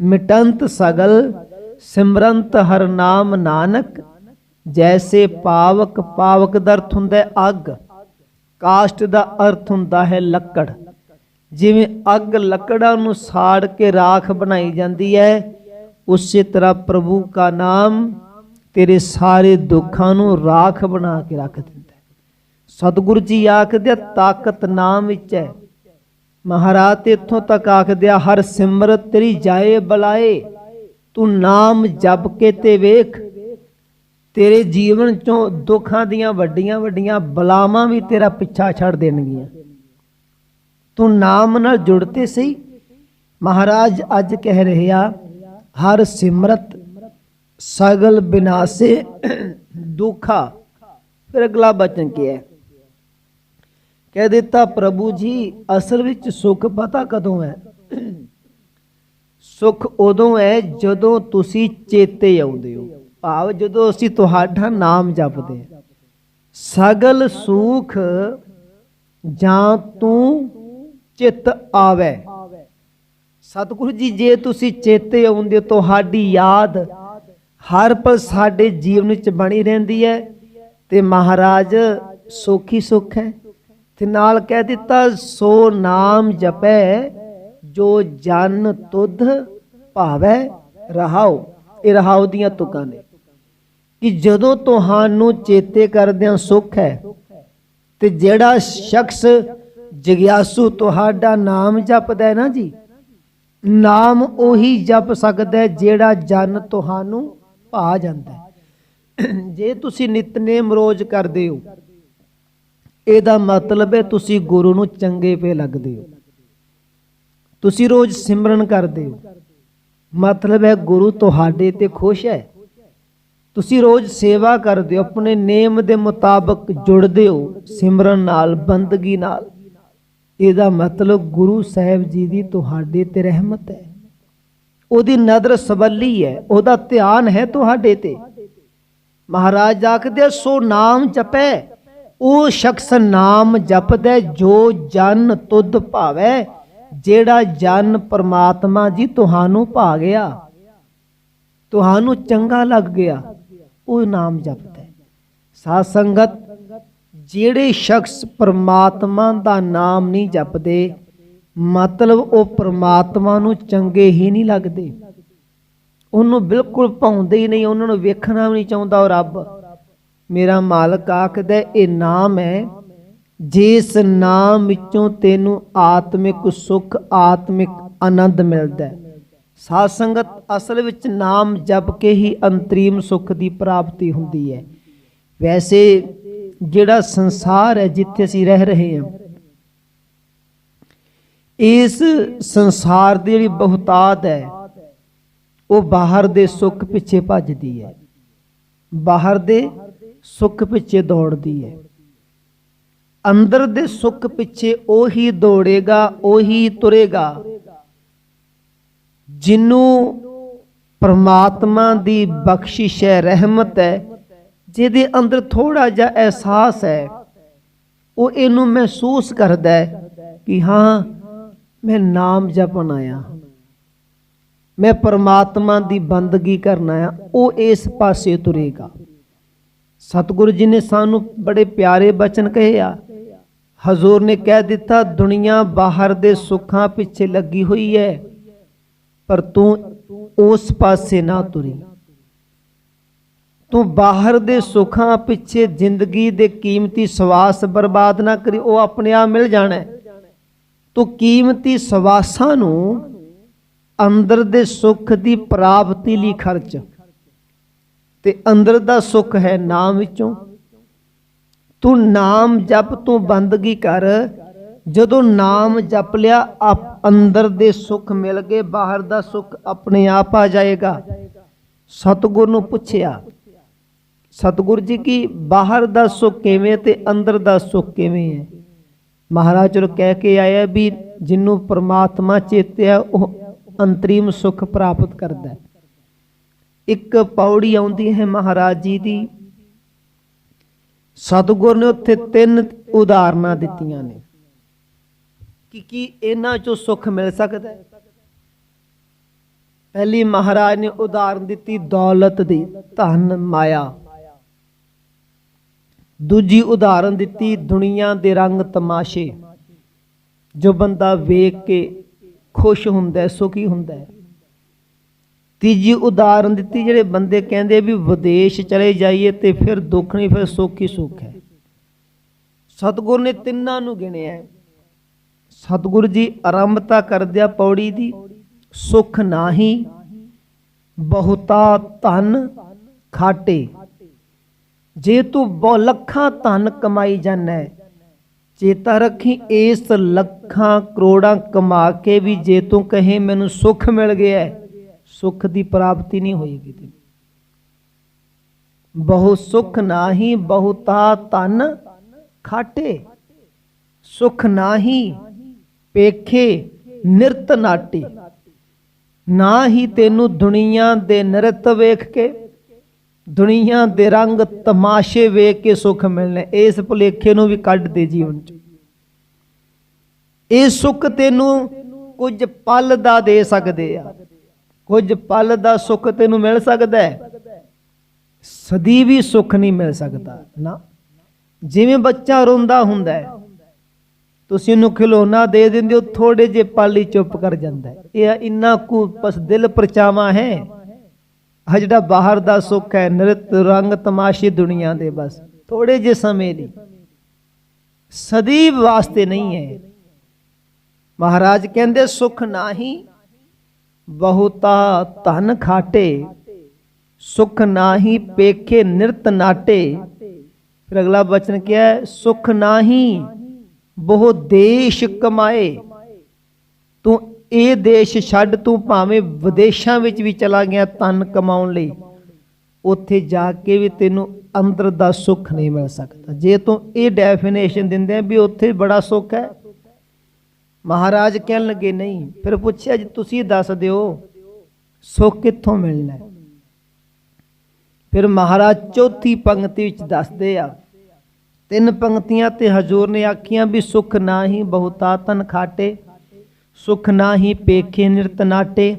ਮਿਟੰਤ ਸਗਲ ਸਿਮਰੰਤ ਹਰ ਨਾਮ ਨਾਨਕ ਜੈਸੇ ਪਾਵਕ ਪਾਵਕ ਦਾ ਅਰਥ ਹੁੰਦਾ ਹੈ ਅੱਗ। ਕਾਸ਼ਟ ਦਾ ਅਰਥ ਹੁੰਦਾ ਹੈ ਲੱਕੜ। ਜਿਵੇਂ ਅੱਗ ਲੱਕੜਾਂ ਨੂੰ ਸਾੜ ਕੇ ਰਾਖ ਬਣਾਈ ਜਾਂਦੀ ਹੈ ਉਸੇ ਤਰ੍ਹਾਂ ਪ੍ਰਭੂ ਦਾ ਨਾਮ ਤੇਰੇ ਸਾਰੇ ਦੁੱਖਾਂ ਨੂੰ ਰਾਖ ਬਣਾ ਕੇ ਰੱਖ ਦਿੰਦਾ ਸਤਿਗੁਰੂ ਜੀ ਆਖਦੇ ਆ, ਤਾਕਤ ਨਾਮ ਵਿੱਚ ਹੈ। ਮਹਾਰਾਜ ਤੇ ਇੱਥੋਂ ਤੱਕ ਆਖਦੇ ਆ ਹਰ ਸਿਮਰਤ ਤੇਰੀ ਜਾਏ ਬਲਾਏ ਤੂੰ ਨਾਮ ਜਪ ਕੇ ਤੇ ਵੇਖ ਤੇਰੇ ਜੀਵਨ ਚੋਂ ਦੁੱਖਾਂ ਦੀਆਂ ਵੱਡੀਆਂ ਵੱਡੀਆਂ ਬਲਾਵਾਂ ਵੀ ਤੇਰਾ ਪਿੱਛਾ ਛੱਡ ਦੇਣਗੀਆਂ। ਤੂੰ ਨਾਮ ਨਾਲ ਜੁੜਤੇ ਸਹੀ। ਮਹਾਰਾਜ ਅੱਜ ਕਹਿ ਰਿਹਾ, ਹਰ ਸਿਮਰਤ ਸਗਲ ਬਿਨਾਸੇ ਦੁਖਾ। ਫਿਰ ਅਗਲਾ ਬਚਨ ਕੀ ਹੈ? ਕਹਿ ਦਿੱਤਾ, ਪ੍ਰਭੂ ਜੀ, ਅਸਲ ਵਿੱਚ ਸੁੱਖ ਪਤਾ ਕਦੋਂ ਹੈ? ਸੁੱਖ ਉਦੋਂ ਹੈ ਜਦੋਂ ਤੁਸੀਂ ਚੇਤੇ ਆਉਂਦੇ ਹੋ। ਭਾਵ ਜਦੋਂ ਅਸੀਂ ਤੁਹਾਡਾ ਨਾਮ ਜਪਦੇ ਸਗਲ ਸੁਖ ਜਾਂ ਤੂੰ ਚਿਤ ਆਵੇ। ਸਤਿਗੁਰੂ ਜੀ ਜੇ ਤੁਸੀਂ ਚੇਤੇ ਆਉਂਦੇ ਹੋ, ਤੁਹਾਡੀ ਯਾਦ ਹਰ ਪਲ ਸਾਡੇ ਜੀਵਨ ਵਿੱਚ ਬਣੀ ਰਹਿੰਦੀ ਹੈ ਤੇ ਮਹਾਰਾਜ ਸੁਖੀ ਸੁਖ ਹੈ। ਤੇ ਨਾਲ ਕਹਿ ਦਿੱਤਾ ਸੋ ਨਾਮ ਜਪੈ ਜੋ ਜਨ ਤੁਧ ਭਾਵੈ ਰਹਾਉ ਇਹ ਰਹਾਉ ਦੀਆਂ ਤੁਕਾਂ ਨੇ। ਕਿ ਜਦੋਂ ਤੁਹਾਨੂੰ ਚੇਤੇ ਕਰਦਿਆਂ ਸੁੱਖ ਹੈ, ਤੇ ਜਿਹੜਾ ਸ਼ਖਸ ਜਗਿਆਸੂ ਤੁਹਾਡਾ ਨਾਮ ਜਪਦਾ ਹੈ ਨਾ ਜੀ, ਨਾਮ ਉਹੀ ਜਪ ਸਕਦਾ ਹੈ ਜਿਹੜਾ ਜਨ ਤੁਹਾਨੂੰ ਭਾ ਜਾਂਦਾ ਹੈ। ਜੇ ਤੁਸੀਂ ਨਿਤਨੇਮ ਰੋਜ਼ ਕਰਦੇ ਹੋ, ਇਹਦਾ ਮਤਲਬ ਹੈ ਤੁਸੀਂ ਗੁਰੂ ਨੂੰ ਚੰਗੇ ਪੇ ਲੱਗਦੇ ਹੋ। ਤੁਸੀਂ ਰੋਜ਼ ਸਿਮਰਨ ਕਰਦੇ ਹੋ। ਮਤਲਬ ਹੈ ਗੁਰੂ ਤੁਹਾਡੇ ਤੇ ਖੁਸ਼ ਹੈ। ਤੁਸੀਂ ਰੋਜ਼ ਸੇਵਾ ਕਰਦੇ ਹੋ ਆਪਣੇ ਨੇਮ ਦੇ ਮੁਤਾਬਕ ਜੁੜਦੇ ਹੋ ਸਿਮਰਨ ਨਾਲ ਬੰਦਗੀ ਨਾਲ। ਇਹਦਾ ਮਤਲਬ ਗੁਰੂ ਸਾਹਿਬ ਜੀ ਦੀ ਤੁਹਾਡੇ ਤੇ ਰਹਿਮਤ ਹੈ। ਉਹਦੀ ਨਜ਼ਰ ਸਬੱਲੀ ਹੈ ਉਹਦਾ ਧਿਆਨ ਹੈ ਤੁਹਾਡੇ ਤੇ। ਮਹਾਰਾਜ ਆਖਦੇ ਆ, ਸੋ ਨਾਮ ਜਪੈ ਉਹ ਸ਼ਖਸ ਨਾਮ ਜਪਦਾ ਜੋ ਜਨ ਤੁਧ ਭਾਵੈ ਜਿਹੜਾ ਜਨ ਪਰਮਾਤਮਾ ਜੀ ਤੁਹਾਨੂੰ ਭਾ ਗਿਆ। ਤੁਹਾਨੂੰ ਚੰਗਾ ਲੱਗ ਗਿਆ। ਉਹ ਨਾਮ ਜਪਦਾ ਹੈ। ਸਾਧ ਸੰਗਤ, ਜਿਹੜੇ ਸ਼ਖਸ ਪਰਮਾਤਮਾ ਦਾ ਨਾਮ ਨਹੀਂ ਜਪਦੇ ਮਤਲਬ ਉਹ ਪਰਮਾਤਮਾ ਨੂੰ ਚੰਗੇ ਹੀ ਨਹੀਂ ਲੱਗਦੇ। ਉਹਨੂੰ ਬਿਲਕੁਲ ਭਾਉਂਦੇ ਹੀ ਨਹੀਂ, ਉਹਨਾਂ ਨੂੰ ਵੇਖਣਾ ਵੀ ਨਹੀਂ ਚਾਹੁੰਦਾ ਉਹ ਰੱਬ। ਮੇਰਾ ਮਾਲਕ ਆਖਦਾ ਇਹ ਨਾਮ ਹੈ, ਜਿਸ ਨਾਮ ਵਿੱਚੋਂ ਤੈਨੂੰ ਆਤਮਿਕ ਸੁੱਖ, ਆਤਮਿਕ ਆਨੰਦ ਮਿਲਦਾ ਹੈ। ਸਾਧ ਸੰਗਤ ਅਸਲ ਵਿੱਚ ਨਾਮ ਜਪ ਕੇ ਹੀ ਅੰਤਰੀਮ ਸੁੱਖ ਦੀ ਪ੍ਰਾਪਤੀ ਹੁੰਦੀ ਹੈ। ਵੈਸੇ ਜਿਹੜਾ ਸੰਸਾਰ ਹੈ ਜਿੱਥੇ ਅਸੀਂ ਰਹਿ ਰਹੇ ਹਾਂ, ਇਸ ਸੰਸਾਰ ਦੀ ਜਿਹੜੀ ਬਹੁਤਾਤ ਹੈ, ਉਹ ਬਾਹਰ ਦੇ ਸੁੱਖ ਪਿੱਛੇ ਭੱਜਦੀ ਹੈ। ਬਾਹਰ ਦੇ ਸੁੱਖ ਪਿੱਛੇ ਦੌੜਦੀ ਹੈ। ਅੰਦਰ ਦੇ ਸੁੱਖ ਪਿੱਛੇ ਉਹੀ ਦੌੜੇਗਾ, ਉਹੀ ਤੁਰੇਗਾ। ਜਿਹਨੂੰ ਪਰਮਾਤਮਾ ਦੀ ਬਖਸ਼ਿਸ਼ ਹੈ, ਰਹਿਮਤ ਹੈ, ਜਿਹਦੇ ਅੰਦਰ ਥੋੜਾ ਜਿਹਾ ਅਹਿਸਾਸ ਹੈ, ਉਹ ਇਹਨੂੰ ਮਹਿਸੂਸ ਕਰਦਾ ਹੈ ਕਿ ਹਾਂ, ਮੈਂ ਨਾਮ ਜਪਣ ਆਇਆ। ਮੈਂ ਪਰਮਾਤਮਾ ਦੀ ਬੰਦਗੀ ਕਰਨ ਆਇਆ, ਉਹ ਇਸ ਪਾਸੇ ਤੁਰੇਗਾ। ਸਤਿਗੁਰੂ ਜੀ ਨੇ ਸਾਨੂੰ ਬੜੇ ਪਿਆਰੇ ਬਚਨ ਕਹੇ ਆ। ਹਜ਼ੂਰ ਨੇ ਕਹਿ ਦਿੱਤਾ, ਦੁਨੀਆ ਬਾਹਰ ਦੇ ਸੁੱਖਾਂ ਪਿੱਛੇ ਲੱਗੀ ਹੋਈ ਹੈ। ਪਰ ਤੂੰ ਉਸ ਪਾਸੇ ਨਾ ਤੁਰੀ। ਤੂੰ ਬਾਹਰ ਦੇ ਸੁੱਖਾਂ ਪਿੱਛੇ ਜ਼ਿੰਦਗੀ ਦੇ ਕੀਮਤੀ ਸਵਾਸ ਬਰਬਾਦ ਨਾ ਕਰੀ, ਉਹ ਆਪਣੇ ਆਪ ਮਿਲ ਜਾਣਾ। ਤੂੰ ਕੀਮਤੀ ਸਵਾਸਾਂ ਨੂੰ ਅੰਦਰ ਦੇ ਸੁੱਖ ਦੀ ਪ੍ਰਾਪਤੀ ਲਈ ਖਰਚ। ਤੇ ਅੰਦਰ ਦਾ ਸੁੱਖ ਹੈ ਨਾਮ ਵਿੱਚੋਂ। ਤੂੰ ਨਾਮ ਜਪ ਤੂੰ ਬੰਦਗੀ ਕਰ। ਜਦੋਂ ਨਾਮ ਜਪ ਲਿਆ, ਆਪ ਅੰਦਰ ਦੇ ਸੁੱਖ ਮਿਲ ਗਏ, ਬਾਹਰ ਦਾ ਸੁੱਖ ਆਪਣੇ ਆਪ ਆ ਜਾਏਗਾ। ਸਤਿਗੁਰ ਨੂੰ ਪੁੱਛਿਆ, ਸਤਿਗੁਰ ਜੀ ਕੀ ਬਾਹਰ ਦਾ ਸੁੱਖ ਕਿਵੇਂ ਤੇ ਅੰਦਰ ਦਾ ਸੁੱਖ ਕਿਵੇਂ ਹੈ? ਮਹਾਰਾਜ ਨੂੰ ਕਹਿ ਕੇ ਆਇਆ ਵੀ ਜਿਹਨੂੰ ਪ੍ਰਮਾਤਮਾ ਚੇਤਿਆ ਉਹ ਅੰਤਰੀਮ ਸੁੱਖ ਪ੍ਰਾਪਤ ਕਰਦਾ ਹੈ। ਇੱਕ ਪੌੜੀ ਆਉਂਦੀ ਹੈ ਮਹਾਰਾਜ ਜੀ ਦੀ। ਸਤਿਗੁਰ ਨੇ ਉੱਥੇ ਤਿੰਨ ਉਦਾਹਰਨਾਂ ਦਿੱਤੀਆਂ ਨੇ। ਕਿ ਕੀ ਇਹਨਾਂ ਚੋਂ ਸੁੱਖ ਮਿਲ ਸਕਦਾ ਹੈ? ਪਹਿਲੀ ਮਹਾਰਾਜ ਨੇ ਉਦਾਹਰਨ ਦਿੱਤੀ, ਦੌਲਤ ਦੀ ਧਨ ਮਾਇਆ। ਦੂਜੀ ਉਦਾਹਰਨ ਦਿੱਤੀ, ਦੁਨੀਆ ਦੇ ਰੰਗ ਤਮਾਸ਼ੇ। ਜੋ ਬੰਦਾ ਵੇਖ ਕੇ ਖੁਸ਼ ਹੁੰਦਾ ਸੁਖੀ ਹੁੰਦਾ ਤੀਜੀ ਉਦਾਹਰਨ ਦਿੱਤੀ, ਜਿਹੜੇ ਬੰਦੇ ਕਹਿੰਦੇ ਵੀ ਵਿਦੇਸ਼ ਚਲੇ ਜਾਈਏ ਤੇ ਫਿਰ ਦੁੱਖ ਨਹੀਂ, ਫਿਰ ਸੁੱਖ ਹੀ ਸੁੱਖ ਹੈ। ਸਤਿਗੁਰ ਨੇ ਤਿੰਨਾਂ ਨੂੰ ਗਿਣਿਆ ਹੈ। ਸਤਿਗੁਰੂ ਜੀ ਆਰੰਭਤਾ ਕਰਦਿਆ ਪੌੜੀ ਦੀ, ਸੁਖ ਨਾਹੀ, ਬਹੁਤਾ ਧਨ ਖਾਟੇ। ਜੇ ਤੂੰ ਬਹੁ ਲੱਖਾਂ ਧਨ ਕਮਾਈ ਜਾਣਾ ਚੇਤਾ ਰੱਖੀ ਇਸ ਲੱਖਾਂ ਕਰੋੜਾਂ ਕਮਾ ਕੇ ਵੀ ਜੇ ਤੂੰ ਕਹੇ ਮੈਨੂੰ ਸੁੱਖ ਮਿਲ ਗਿਆ, ਸੁੱਖ ਦੀ ਪ੍ਰਾਪਤੀ ਨਹੀਂ ਹੋਏਗੀ ਤੈਨੂੰ ਬਹੁ ਸੁਖ ਨਾਹੀ, ਬਹੁਤਾ ਧਨ ਖਾਟੇ। ਸੁਖ ਨਾਹੀ ਪੇਖੇ ਨਿਰਤ ਨਾਟੀ। ਨਾ ਹੀ ਤੈਨੂੰ ਦੁਨੀਆ ਦੇ ਨ੍ਰਿਤ ਵੇਖ ਕੇ, ਦੁਨੀਆ ਦੇ ਰੰਗ ਤਮਾਸ਼ੇ ਵੇਖ ਕੇ ਸੁਖ ਮਿਲਣੇ। ਇਸ ਭੁਲੇਖੇ ਨੂੰ ਵੀ ਕੱਢ ਦੇ ਜੀਵਨ ਚ। ਇਹ ਸੁਖ ਤੈਨੂੰ ਕੁਝ ਪਲ ਦਾ ਦੇ ਸਕਦੇ ਆ। ਕੁਝ ਪਲ ਦਾ ਸੁਖ ਤੈਨੂੰ ਮਿਲ ਸਕਦਾ ਹੈ। ਸਦੀ ਵੀ ਸੁਖ ਨਹੀਂ ਮਿਲ ਸਕਦਾ। ਨਾ। ਜਿਵੇਂ ਬੱਚਾ ਰੋਂਦਾ ਹੁੰਦਾ ਹੈ ਤੁਸੀਂ ਉਹਨੂੰ ਖਿਲੌਣਾ ਦੇ ਦਿੰਦੇ ਹੋ ਥੋੜੇ ਜੇ ਪਾਲੀ ਚੁੱਪ ਕਰ ਜਾਂਦਾ ਹੈ। ਇਹ ਇੰਨਾ ਕੁ ਬਸ ਦਿਲ ਪਰਚਾਵਾ ਹੈ। ਆ ਜਿਹੜਾ ਬਾਹਰ ਦਾ ਸੁੱਖ ਹੈ ਨ੍ਰਿਤ ਰੰਗ ਤਮਾਸ਼ੇ ਦੁਨੀਆ ਦੇ ਬਸ ਥੋੜੇ ਜੇ ਸਮੇਂ ਲਈ ਸਦੀ ਵਾਸਤੇ ਨਹੀਂ ਹੈ। ਮਹਾਰਾਜ ਕਹਿੰਦੇ ਸੁਖ ਨਾਹੀ ਬਹੁਤਾ ਧਨ ਖਾਟੇ ਸੁਖ ਨਾਹੀ ਪੇਖੇ ਨਿਰਤ ਨਾਟੇ। ਫਿਰ ਅਗਲਾ ਬਚਨ ਕਿਹਾ ਹੈ, ਸੁਖ ਨਾਹੀ ਬਹੁ ਦੇਸ਼ ਕਮਾਏ। ਤੂੰ ਇਹ ਦੇਸ਼ ਛੱਡ, ਤੂੰ ਭਾਵੇਂ ਵਿਦੇਸ਼ਾਂ ਵਿੱਚ ਵੀ ਚਲਾ ਗਿਆ ਤਨ ਕਮਾਉਣ ਲਈ, ਉੱਥੇ ਜਾ ਕੇ ਵੀ ਤੈਨੂੰ ਅੰਦਰ ਦਾ ਸੁੱਖ ਨਹੀਂ ਮਿਲ ਸਕਦਾ। ਜੇ ਤੂੰ ਇਹ ਡੈਫੀਨੇਸ਼ਨ ਦਿੰਦੇ ਆ ਵੀ ਉੱਥੇ ਬੜਾ ਸੁੱਖ ਹੈ। ਮਹਾਰਾਜ ਕਹਿਣ ਲੱਗੇ, ਨਹੀਂ। ਫਿਰ ਪੁੱਛਿਆ ਜੀ ਤੁਸੀਂ ਦੱਸ ਦਿਓ, ਸੁੱਖ ਕਿੱਥੋਂ ਮਿਲਣਾ ਫਿਰ ਮਹਾਰਾਜ ਚੌਥੀ ਪੰਕਤੀ ਵਿੱਚ ਦੱਸਦੇ ਆ ਤਿੰਨ ਪੰਕਤੀਆਂ ਤੇ ਹਜੂਰ ਨੇ ਆਖੀਆਂ ਵੀ ਸੁਖ ਨਾਹੀ ਬਹੁਤਾ ਤਨ ਖਾਟੇ, ਸੁਖ ਨਾਹੀ ਪੇਖੇ ਨਿਰਤ ਨਾਟੇ,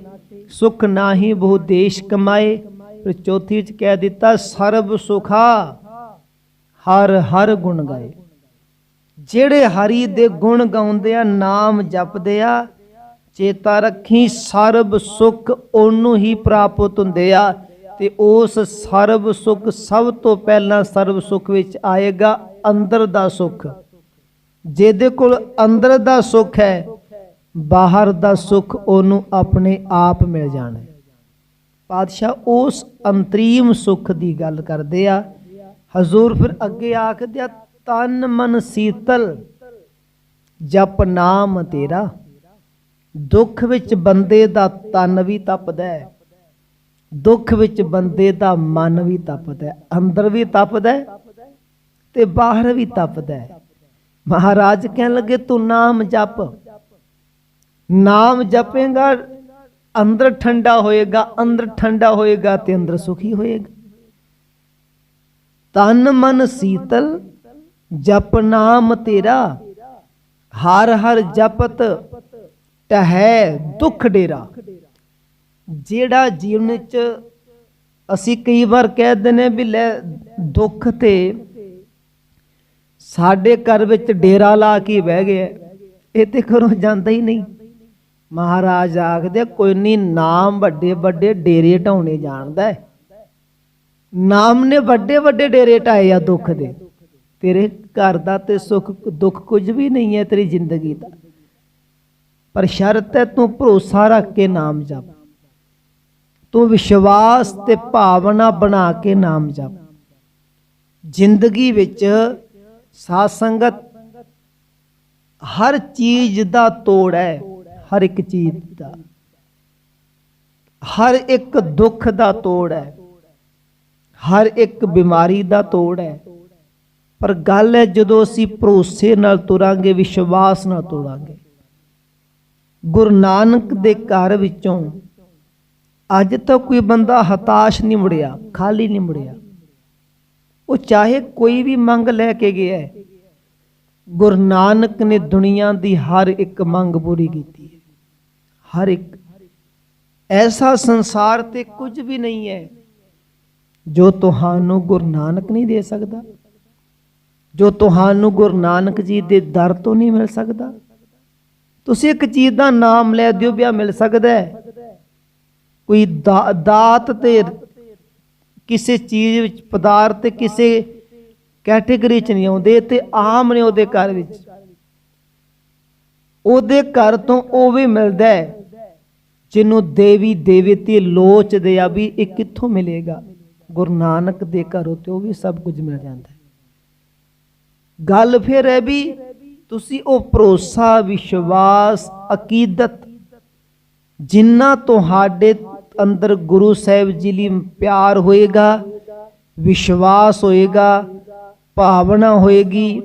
ਸੁਖ ਨਾਹੀ ਬਹੁ ਦੇਸ਼ ਕਮਾਏ। ਫਿਰ ਚੌਥੀ ਵਿੱਚ ਕਹਿ ਦਿੱਤਾ, ਸਰਬ ਸੁਖਾ, ਹਰ ਹਰ ਗੁਣ ਗਾਏ। ਜਿਹੜੇ ਹਰੀ ਦੇ ਗੁਣ ਗਾਉਂਦੇ ਆ, ਨਾਮ ਜਪਦੇ ਆ, ਚੇਤਾ ਰੱਖੀ ਸਰਬ ਸੁਖ ਉਹਨੂੰ ਹੀ ਪ੍ਰਾਪਤ ਹੁੰਦੇ ਆ। ਤੇ ਉਸ ਸਰਬ ਸੁਖ ਸਭ ਤੋਂ ਪਹਿਲਾਂ ਸਰਬ ਸੁਖ ਵਿੱਚ ਆਏਗਾ ਅੰਦਰ ਦਾ ਸੁਖ। ਜਿਹਦੇ ਕੋਲ ਅੰਦਰ ਦਾ ਸੁਖ ਹੈ, ਬਾਹਰ ਦਾ ਸੁਖ ਉਹਨੂੰ ਆਪਣੇ ਆਪ ਮਿਲ ਜਾਣਾ। ਪਾਤਸ਼ਾਹ ਉਸ ਅੰਤਰੀਮ ਸੁਖ ਦੀ ਗੱਲ ਕਰਦੇ ਆ। ਹਜ਼ੂਰ ਫਿਰ ਅੱਗੇ ਆਖਦੇ ਆ, ਤਨ ਮਨ ਸੀਤਲ, ਜਪ ਨਾਮ ਤੇਰਾ। ਦੁੱਖ ਵਿੱਚ ਬੰਦੇ ਦਾ ਤਨ ਵੀ ਤਪਦਾ ਹੈ। ਦੁੱਖ ਵਿੱਚ ਬੰਦੇ ਦਾ ਮਨ ਵੀ ਤਪਦਾ ਅੰਦਰ ਵੀ ਤਪਦਾ ਤੇ ਬਾਹਰ ਵੀ ਤਪਦਾ ਮਹਾਰਾਜ ਕਹਿਣ ਲੱਗੇ, ਤੂੰ ਨਾਮ ਜਪ। ਨਾਮ ਜਪੇਗਾ, ਅੰਦਰ ਠੰਡਾ ਹੋਏਗਾ, ਅੰਦਰ ਠੰਡਾ ਹੋਏਗਾ ਤੇ ਅੰਦਰ ਸੁਖੀ ਹੋਏਗਾ। ਤਨ ਮਨ ਸੀਤਲ, ਜਪ ਨਾਮ ਤੇਰਾ। ਹਰ ਹਰ ਜਪਤ, ਟਹੈ ਦੁੱਖ ਡੇਰਾ। ਜਿਹੜਾ ਜੀਵਨ ਚ ਅਸੀਂ ਕਈ ਵਾਰ ਕਹਿ ਦਿੰਦੇ ਵੀ ਲੈ ਦੁੱਖ ਤੇ ਸਾਡੇ ਘਰ ਵਿੱਚ ਡੇਰਾ ਲਾ ਕੇ ਬਹਿ ਗਿਆ ਇਹ ਤੇ ਘਰੋਂ ਜਾਂਦਾ ਹੀ ਨਹੀਂ। ਮਹਾਰਾਜ ਆਖਦੇ ਕੋਈ ਨਹੀਂ ਨਾਮ ਵੱਡੇ ਵੱਡੇ ਡੇਰੇ ਢਾਉਣੇ ਜਾਣਦਾ ਹੈ। ਨਾਮ ਨੇ ਵੱਡੇ ਵੱਡੇ ਡੇਰੇ ਢਾਏ ਆ ਦੁੱਖ ਦੇ। ਤੇਰੇ ਘਰ ਦਾ ਤੇ ਸੁੱਖ ਦੁੱਖ ਕੁਝ ਵੀ ਨਹੀਂ ਹੈ ਤੇਰੀ ਜ਼ਿੰਦਗੀ ਦਾ। ਪਰ ਸ਼ਰਤ ਹੈ ਤੂੰ ਭਰੋਸਾ ਰੱਖ ਕੇ ਨਾਮ ਜਪ। ਤੂੰ ਵਿਸ਼ਵਾਸ ਤੇ ਭਾਵਨਾ ਬਣਾ ਕੇ ਨਾਮ ਜਪ। ਜ਼ਿੰਦਗੀ ਵਿੱਚ ਸਾਧ ਸੰਗਤ ਹਰ ਚੀਜ਼ ਦਾ ਤੋੜ ਹੈ, ਹਰ ਇੱਕ ਚੀਜ਼ ਦਾ। ਹਰ ਇੱਕ ਦੁੱਖ ਦਾ ਤੋੜ ਹੈ, ਹਰ ਇੱਕ ਬਿਮਾਰੀ ਦਾ ਤੋੜ ਹੈ। ਪਰ ਗੱਲ ਹੈ ਜਦੋਂ ਅਸੀਂ ਭਰੋਸੇ ਨਾਲ ਤੁਰਾਂਗੇ, ਵਿਸ਼ਵਾਸ ਨਾਲ ਤੁਰਾਂਗੇ। ਗੁਰੂ ਨਾਨਕ ਦੇ ਘਰ ਵਿੱਚੋਂ ਅੱਜ ਤੱਕ ਕੋਈ ਬੰਦਾ ਹਤਾਸ਼ ਨਹੀਂ ਮੁੜਿਆ, ਖਾਲੀ ਨਹੀਂ ਮੁੜਿਆ। ਉਹ ਚਾਹੇ ਕੋਈ ਵੀ ਮੰਗ ਲੈ ਕੇ ਗਿਆ ਹੈ, ਗੁਰੂ ਨਾਨਕ ਨੇ ਦੁਨੀਆ ਦੀ ਹਰ ਇੱਕ ਮੰਗ ਪੂਰੀ ਕੀਤੀ ਹੈ। ਹਰ ਇੱਕ। ਐਸਾ ਸੰਸਾਰ ਤੇ ਕੁਝ ਵੀ ਨਹੀਂ ਹੈ ਜੋ ਤੁਹਾਨੂੰ ਗੁਰੂ ਨਾਨਕ ਨਹੀਂ ਦੇ ਸਕਦਾ, ਜੋ ਤੁਹਾਨੂੰ ਗੁਰੂ ਨਾਨਕ ਜੀ ਦੇ ਦਰ ਤੋਂ ਨਹੀਂ ਮਿਲ ਸਕਦਾ। ਤੁਸੀਂ ਇੱਕ ਚੀਜ਼ ਦਾ ਨਾਮ ਲੈ ਦਿਓ ਵੀ ਆ ਮਿਲ ਸਕਦਾ ਹੈ। ਕੋਈ ਦਾ- ਦਾਤ ਤੇ ਕਿਸੇ ਚੀਜ਼ ਵਿੱਚ ਪਦਾਰਥ ਤੇ ਕਿਸੇ ਕੈਟੇਗਰੀ ਚ ਨਹੀਂ ਆਉਂਦੇ ਤੇ ਆਮ ਨੇ ਉਹਦੇ ਘਰ ਵਿੱਚ। ਉਹਦੇ ਘਰ ਤੋਂ ਉਹ ਵੀ ਮਿਲਦਾ ਹੈ, ਜਿਹਨੂੰ ਦੇਵੀ ਦੇਵਤੇ ਲੋਚਦੇ ਆ ਵੀ ਇਹ ਕਿੱਥੋਂ ਮਿਲੇਗਾ? ਗੁਰੂ ਨਾਨਕ ਦੇ ਘਰੋਂ ਤੇ ਉਹ ਵੀ ਸਭ ਕੁਝ ਮਿਲ ਜਾਂਦਾ ਹੈ। ਗੱਲ ਫਿਰ ਹੈ ਵੀ ਤੁਸੀਂ ਉਹ ਭਰੋਸਾ, ਵਿਸ਼ਵਾਸ, ਅਕੀਦਤ ਜਿੰਨਾ ਤੁਹਾਡੇ ਅੰਦਰ ਗੁਰੂ ਸਾਹਿਬ ਜੀ ਲਈ ਪਿਆਰ ਹੋਏਗਾ, ਵਿਸ਼ਵਾਸ ਹੋਏਗਾ, ਭਾਵਨਾ ਹੋਏਗੀ।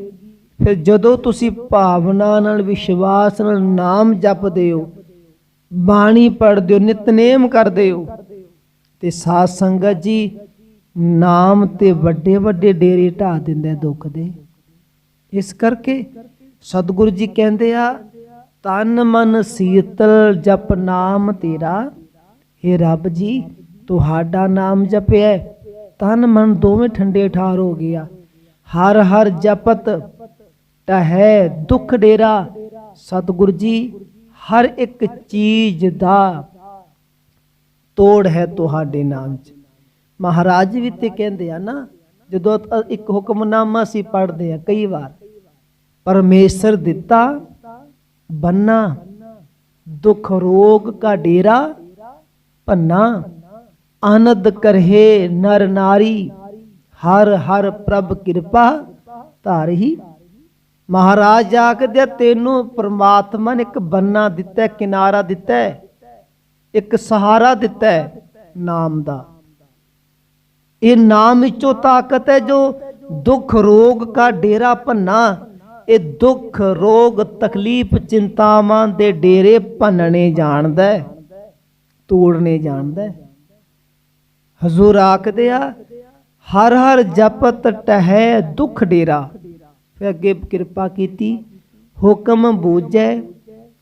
ਫਿਰ ਜਦੋਂ ਤੁਸੀਂ ਭਾਵਨਾ ਨਾਲ, ਵਿਸ਼ਵਾਸ ਨਾਲ ਨਾਮ ਜਪਦੇ ਹੋ, ਬਾਣੀ ਪੜ੍ਹਦੇ ਹੋ, ਨਿਤਨੇਮ ਕਰਦੇ ਹੋ, ਤੇ ਸਾਧ ਸੰਗਤ ਜੀ ਨਾਮ ਤੇ ਵੱਡੇ ਵੱਡੇ ਡੇਰੇ ਢਾ ਦਿੰਦਾ ਦੁੱਖ ਦੇ। ਇਸ ਕਰਕੇ ਸਤਿਗੁਰੂ ਜੀ ਕਹਿੰਦੇ ਆ, ਤਨ ਮਨ ਸੀਤਲ ਜਪ ਨਾਮ ਤੇਰਾ। हे ਰੱਬ ਜੀ, ਤੁਹਾਡਾ ਨਾਮ ਜਪਿਆ ਤਨ ਮਨ ਦੋਵੇਂ ਠੰਡੇ ਠਾਰ ਹੋ ਗਿਆ। ਹਰ ਹਰ ਜਪਤ ਟਹੈ ਦੁੱਖ ਡੇਰਾ। ਸਤਿਗੁਰੂ ਜੀ, ਹਰ ਇੱਕ ਚੀਜ਼ ਦਾ ਤੋੜ ਹੈ ਤੁਹਾਡੇ ਨਾਮ 'ਚ। ਮਹਾਰਾਜ ਵੀ ਤੇ ਕਹਿੰਦੇ ਆ ਨਾ, ਜਦੋਂ ਇੱਕ ਹੁਕਮਨਾਮਾ ਸੀ ਪੜਦੇ ਆ ਕਈ ਵਾਰ, ਪਰਮੇਸ਼ਰ ਦਿੱਤਾ, ਬੰਨਾ, ਦੁੱਖ ਰੋਗ ਕਾ ਡੇਰਾ ਭੰਨਾ। ਆਨੰਦ ਕਰਹੇ ਨਰ ਨਾਰੀ ਹਰ ਹਰ ਪ੍ਰਭ ਕਿਰਪਾ ਧਾਰਹੀ। ਮਹਾਰਾਜ ਆਖਦੇ ਆ, ਤੈਨੂੰ ਪ੍ਰਮਾਤਮਾ ਨੇ ਇੱਕ ਬੰਨਾ ਦਿੱਤਾ ਹੈ, ਕਿਨਾਰਾ ਦਿੱਤਾ ਇੱਕ ਸਹਾਰਾ ਦਿੱਤਾ ਨਾਮ ਦਾ। ਇਹ ਨਾਮ ਵਿੱਚੋਂ ਤਾਕਤ ਹੈ ਜੋ ਦੁੱਖ ਰੋਗ ਕਾ ਡੇਰਾ ਭੰਨਾ। ਇਹ ਦੁੱਖ ਰੋਗ ਤਕਲੀਫ ਚਿੰਤਾਵਾਂ ਦੇ ਡੇਰੇ ਭੰਨਣੇ ਜਾਣਦਾ। ਹੈ ਤੋੜਨੇ ਜਾਣਦਾ ਹਜ਼ੂਰ ਆਖਦੇ ਆ, ਹਰ ਹਰ ਜਪਤ ਟਹਿ ਦੁੱਖ ਡੇਰਾ। ਫਿਰ ਅੱਗੇ ਕਿਰਪਾ ਕੀਤੀ, ਹੁਕਮ ਬੂਝੈ,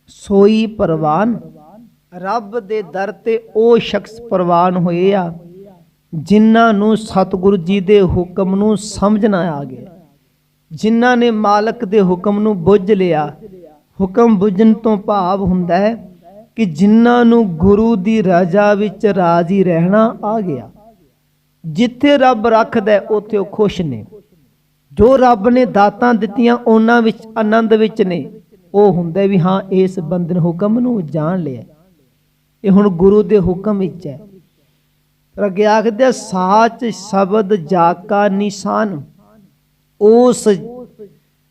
ਸੋਈ ਪਰਵਾਨ। ਰੱਬ ਦੇ ਦਰ ਤੇ ਉਹ ਸ਼ਖਸ ਪ੍ਰਵਾਨ ਹੋਏ ਆ, ਜਿਨ੍ਹਾਂ ਨੂੰ ਸਤਿਗੁਰੂ ਜੀ ਦੇ ਹੁਕਮ ਨੂੰ ਸਮਝਣਾ ਆ ਗਿਆ। ਜਿਨ੍ਹਾਂ ਨੇ ਮਾਲਕ ਦੇ ਹੁਕਮ ਨੂੰ ਬੁੱਝ ਲਿਆ, ਹੁਕਮ ਬੁੱਝਣ ਤੋਂ ਭਾਵ ਹੁੰਦਾ ਹੈ ਕਿ ਜਿਨ੍ਹਾਂ ਨੂੰ ਗੁਰੂ ਦੀ ਰਜ਼ਾ ਵਿੱਚ ਰਾਜ਼ੀ ਰਹਿਣਾ ਆ ਗਿਆ। ਜਿੱਥੇ ਰੱਬ ਰੱਖਦਾ ਉੱਥੇ ਉਹ ਖੁਸ਼ ਨੇ। ਜੋ ਰੱਬ ਨੇ ਦਾਤਾਂ ਦਿੱਤੀਆਂ, ਉਹਨਾਂ ਵਿੱਚ ਆਨੰਦ ਵਿੱਚ ਨੇ। ਉਹ ਹੁੰਦਾ ਵੀ ਹਾਂ, ਇਸ ਬੰਦੇ ਨੇ ਹੁਕਮ ਨੂੰ ਜਾਣ ਲਿਆ। ਇਹ ਹੁਣ ਗੁਰੂ ਦੇ ਹੁਕਮ ਵਿੱਚ ਹੈ। ਅੱਗੇ ਆਖਦੇ ਸਾਚ ਸ਼ਬਦ ਜਾਕਾ ਨਿਸ਼ਾਨ। ਉਸ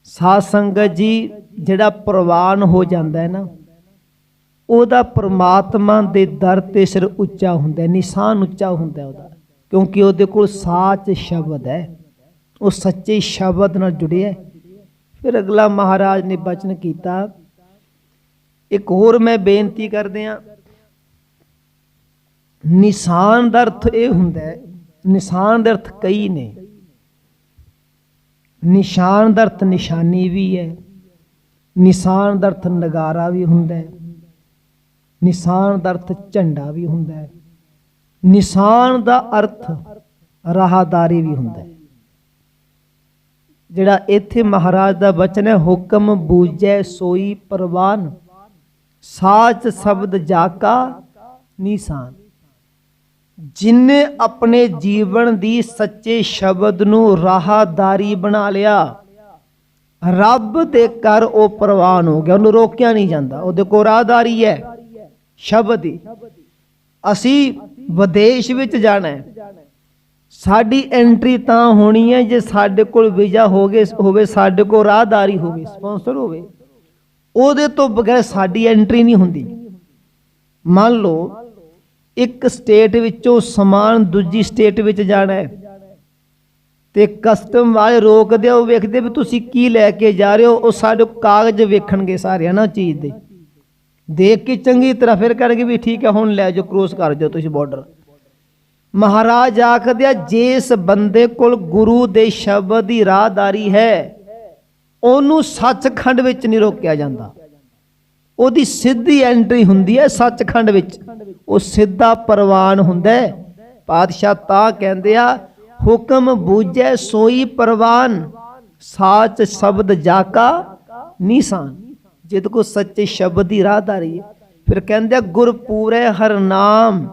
ਸਾਧ ਜੀ, ਜਿਹੜਾ ਪ੍ਰਵਾਨ ਹੋ ਜਾਂਦਾ ਹੈ ਨਾ ਉਹਦਾ ਪ੍ਰਮਾਤਮਾ ਦੇ ਦਰ ਤੇ ਸਿਰ ਉੱਚਾ ਹੁੰਦਾ ਨਿਸ਼ਾਨ ਉੱਚਾ ਹੁੰਦਾ ਉਹਦਾ, ਕਿਉਂਕਿ ਉਹਦੇ ਕੋਲ ਸਾਚ ਸ਼ਬਦ ਹੈ। ਉਹ ਸੱਚੇ ਸ਼ਬਦ ਨਾਲ ਜੁੜਿਆ ਫਿਰ ਅਗਲਾ ਮਹਾਰਾਜ ਨੇ ਬਚਨ ਕੀਤਾ, ਇੱਕ ਹੋਰ ਮੈਂ ਬੇਨਤੀ ਕਰਦੇ ਆ ਨਿਸ਼ਾਨ ਦਾ ਅਰਥ ਇਹ ਹੁੰਦਾ ਹੈ, ਨਿਸ਼ਾਨ ਦੇ ਅਰਥ ਕਈ ਨੇ। ਨਿਸ਼ਾਨ ਦਾ ਅਰਥ ਨਿਸ਼ਾਨੀ ਵੀ ਹੈ, ਨਿਸ਼ਾਨ ਦਾ ਅਰਥ ਨਗਾਰਾ ਵੀ ਹੁੰਦਾ ਹੈ। ਨਿਸ਼ਾਨ ਦਾ ਅਰਥ ਝੰਡਾ ਵੀ ਹੁੰਦਾ ਹੈ। ਨਿਸ਼ਾਨ ਦਾ ਅਰਥ ਰਾਹਦਾਰੀ ਵੀ ਹੁੰਦਾ ਹੈ। ਜਿਹੜਾ ਇੱਥੇ ਮਹਾਰਾਜ ਦਾ ਬਚਨ ਹੈ, ਹੁਕਮ ਬੂਝੈ ਸੋਈ ਪਰਵਾਨ, ਸਾਚ ਸ਼ਬਦ ਜਾਕਾ ਨਿਸ਼ਾਨ। ਜਿਨੇ ਆਪਣੇ ਜੀਵਨ ਦੀ ਸੱਚੇ ਸ਼ਬਦ ਨੂੰ ਰਾਹਦਾਰੀ ਬਣਾ ਲਿਆ, ਰੱਬ ਦੇ ਕਰ ਉਹ ਪ੍ਰਵਾਨ ਹੋ ਗਿਆ, ਉਹਨੂੰ ਰੋਕਿਆ ਨਹੀਂ ਜਾਂਦਾ। ਉਹਦੇ ਕੋਲ ਰਾਹਦਾਰੀ ਹੈ। ਸ਼ਬਦ ਦੀ ਅਸੀਂ ਵਿਦੇਸ਼ ਵਿੱਚ ਜਾਣਾ ਹੈ। ਸਾਡੀ ਐਂਟਰੀ ਤਾਂ ਹੋਣੀ ਹੈ ਜੇ ਸਾਡੇ ਕੋਲ ਵੀਜ਼ਾ ਹੋਗੇ ਹੋਵੇ ਸਾਡੇ ਕੋਲ ਰਾਹਦਾਰੀ ਹੋਵੇ ਸਪਾਂਸਰ ਹੋਵੇ ਉਹਦੇ ਤੋਂ ਬਗੈਰ ਸਾਡੀ ਐਂਟਰੀ ਨਹੀਂ ਹੁੰਦੀ। ਮੰਨ ਲਓ ਇੱਕ ਸਟੇਟ ਵਿੱਚੋਂ ਸਮਾਨ ਦੂਜੀ ਸਟੇਟ ਵਿੱਚ ਜਾਣਾ ਹੈ ਤੇ ਕਸਟਮ ਵਾਲੇ ਰੋਕਦੇ ਆ, ਉਹ ਵੇਖਦੇ ਵੀ ਤੁਸੀਂ ਕੀ ਲੈ ਕੇ ਜਾ ਰਹੇ ਹੋ ਉਹ ਸਾਡੇ ਕਾਗਜ਼ ਵੇਖਣਗੇ ਸਾਰੇ ਨਾ ਚੀਜ਼ ਦੇ। ਦੇਖ ਕੇ ਚੰਗੀ ਤਰ੍ਹਾਂ ਫਿਰ ਕਰਨਗੇ ਵੀ ਠੀਕ ਹੈ, ਹੁਣ ਲੈ ਜਾਓ ਕ੍ਰੋਸ ਕਰ ਜਾਓ ਤੁਸੀਂ ਬਾਰਡਰ ਮਹਾਰਾਜ ਆਖਦੇ ਆ, ਜਿਸ ਬੰਦੇ ਕੋਲ ਗੁਰੂ ਦੇ ਸ਼ਬਦ ਦੀ ਰਾਹਦਾਰੀ ਹੈ, ਉਹਨੂੰ ਸੱਚਖੰਡ ਵਿੱਚ ਨਹੀਂ ਰੋਕਿਆ ਜਾਂਦਾ। ਉਹਦੀ ਸਿੱਧੀ ਐਂਟਰੀ ਹੁੰਦੀ ਹੈ ਸੱਚਖੰਡ ਵਿੱਚ। ਉਹ ਸਿੱਧਾ ਪ੍ਰਵਾਨ ਹੁੰਦਾ ਹੈ। ਪਾਤਸ਼ਾਹ ਤਾਂ ਕਹਿੰਦੇ ਆ, ਹੁਕਮ ਬੂਝੈ ਸੋਈ ਪ੍ਰਵਾਨ, ਸਾਚ ਸ਼ਬਦ ਜਾਕਾ ਨਿਸ਼ਾਨ। ਜਿਤ ਕੋ ਸੱਚੇ ਸ਼ਬਦ ਦੀ ਰਾਹਦਾਰੀ ਹੈ। ਫਿਰ ਕਹਿੰਦੇ ਆ, ਗੁਰ ਪੂਰੇ ਹਰ ਨਾਮ।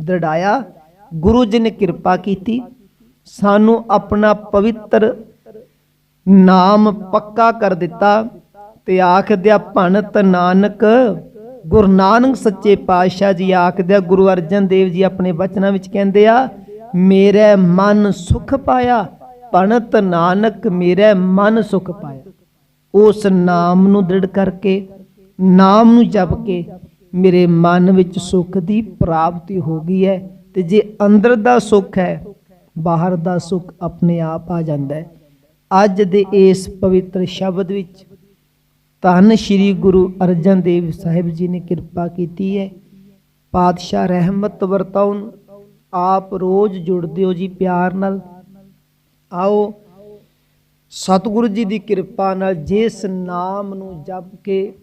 ਦ੍ਰਿੜਾਇਆ, ਗੁਰੂ ਜੀ ਨੇ ਕਿਰਪਾ ਕੀਤੀ। ਸਾਨੂੰ ਆਪਣਾ ਪਵਿੱਤਰ ਨਾਮ ਪੱਕਾ ਕਰ ਦਿੱਤਾ ਤੇ ਆਖਦਿਆ ਭਣਤ ਨਾਨਕ, ਗੁਰੂ ਨਾਨਕ ਸੱਚੇ ਪਾਤਸ਼ਾਹ ਜੀ ਆਖਦਿਆ ਗੁਰੂ ਅਰਜਨ ਦੇਵ ਜੀ ਆਪਣੇ ਬਚਨਾਂ ਵਿੱਚ ਕਹਿੰਦੇ ਆ, ਮੇਰੇ ਮਨ ਸੁਖ ਪਾਇਆ ਭਣਤ ਨਾਨਕ ਮੇਰੇ ਮਨ ਸੁਖ ਪਾਇਆ। ਉਸ ਨਾਮ ਨੂੰ ਦ੍ਰਿੜ ਕਰਕੇ, ਨਾਮ ਨੂੰ ਜਪ ਕੇ ਮੇਰੇ ਮਨ ਵਿੱਚ ਸੁੱਖ ਦੀ ਪ੍ਰਾਪਤੀ ਹੋ ਗਈ ਹੈ ਤੇ ਜੇ ਅੰਦਰ ਦਾ ਸੁੱਖ ਹੈ, ਬਾਹਰ ਦਾ ਸੁੱਖ ਆਪਣੇ ਆਪ ਆ ਜਾਂਦਾ ਹੈ। ਅੱਜ ਦੇ ਇਸ ਪਵਿੱਤਰ ਸ਼ਬਦ ਵਿੱਚ ਧੰਨ ਸ਼੍ਰੀ ਗੁਰੂ ਅਰਜਨ ਦੇਵ ਸਾਹਿਬ ਜੀ ਨੇ ਕਿਰਪਾ ਕੀਤੀ ਹੈ। ਪਾਤਸ਼ਾਹ ਰਹਿਮਤ ਵਰਤਾਉਣ, ਆਪ ਰੋਜ਼ ਜੁੜਦੇ ਹੋ ਜੀ ਪਿਆਰ ਨਾਲ। ਆਓ ਸਤਿਗੁਰੂ ਜੀ ਦੀ ਕਿਰਪਾ ਨਾਲ ਜਿਸ ਨਾਮ ਨੂੰ ਜਪ ਕੇ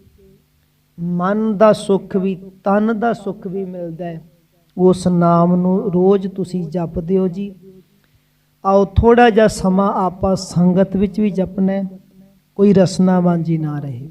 ਮਨ ਦਾ ਸੁੱਖ ਵੀ, ਤਨ ਦਾ ਸੁੱਖ ਵੀ ਮਿਲਦਾ ਹੈ, ਉਸ ਨਾਮ ਨੂੰ ਰੋਜ਼ ਤੁਸੀਂ ਜਪਦੇ ਹੋ ਜੀ। ਆਓ ਥੋੜਾ ਜਿਹਾ ਸਮਾਂ ਆਪਾਂ ਸੰਗਤ ਵਿੱਚ ਵੀ ਜਪਣਾ ਕੋਈ ਰਸਨਾ ਵਾਂਝੀ ਨਾ ਰਹੇ।